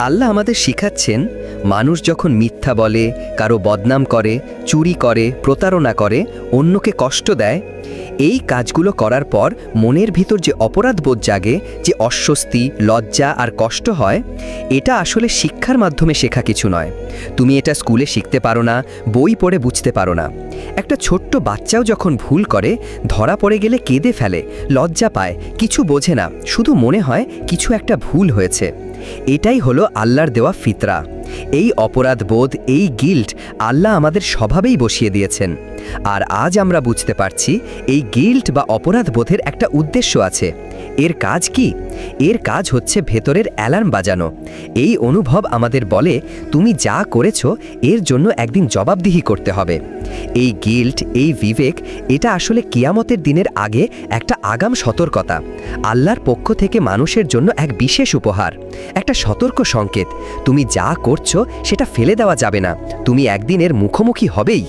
আল্লাহ আমাদের শিখাচ্ছেন, মানুষ যখন মিথ্যা বলে, কারও বদনাম করে, চুরি করে, প্রতারণা করে, অন্যকে কষ্ট দেয় এই কাজগুলো করার পর মনের ভিতর যে অপরাধবোধ জাগে, যে অস্বস্তি, লজ্জা আর কষ্ট হয়, এটা আসলে শিক্ষার মাধ্যমে শেখা কিছু নয়। তুমি এটা স্কুলে শিখতে পারো না, বই পড়ে বুঝতে পারো না। একটা ছোট্ট বাচ্চাও যখন ভুল করে, ধরা পড়ে গেলে কেঁদে ফেলে, লজ্জা পায়, কিছু বোঝে না, শুধু মনে হয় কিছু একটা ভুল হয়েছে। এটাই হলো আল্লাহর দেওয়া ফিতরা। এই অপরাধ বোধ, এই গিল্ট আল্লাহ আমাদের স্বভাবেই বসিয়ে দিয়েছেন। আর আজ আমরা বুঝতে পারছি এই গিল্ট বা অপরাধ বোধের একটা উদ্দেশ্য আছে। এর কাজ কি? এর কাজ হচ্ছে ভেতরের অ্যালার্ম বাজানো। এই অনুভব আমাদের বলে, তুমি যা করেছ, এর জন্য একদিন জবাবদিহি করতে হবে। এই গিল্ট, এই বিবেক, এটা আসলে কিয়ামতের দিনের আগে একটা আগাম সতর্কতা। আল্লাহর পক্ষ থেকে মানুষের জন্য এক বিশেষ উপহার। একটা সতর্ক সংকেত। তুমি যা করছ, সেটা ফেলে দেওয়া যাবে না। তুমি একদিন এর মুখোমুখি হবেই।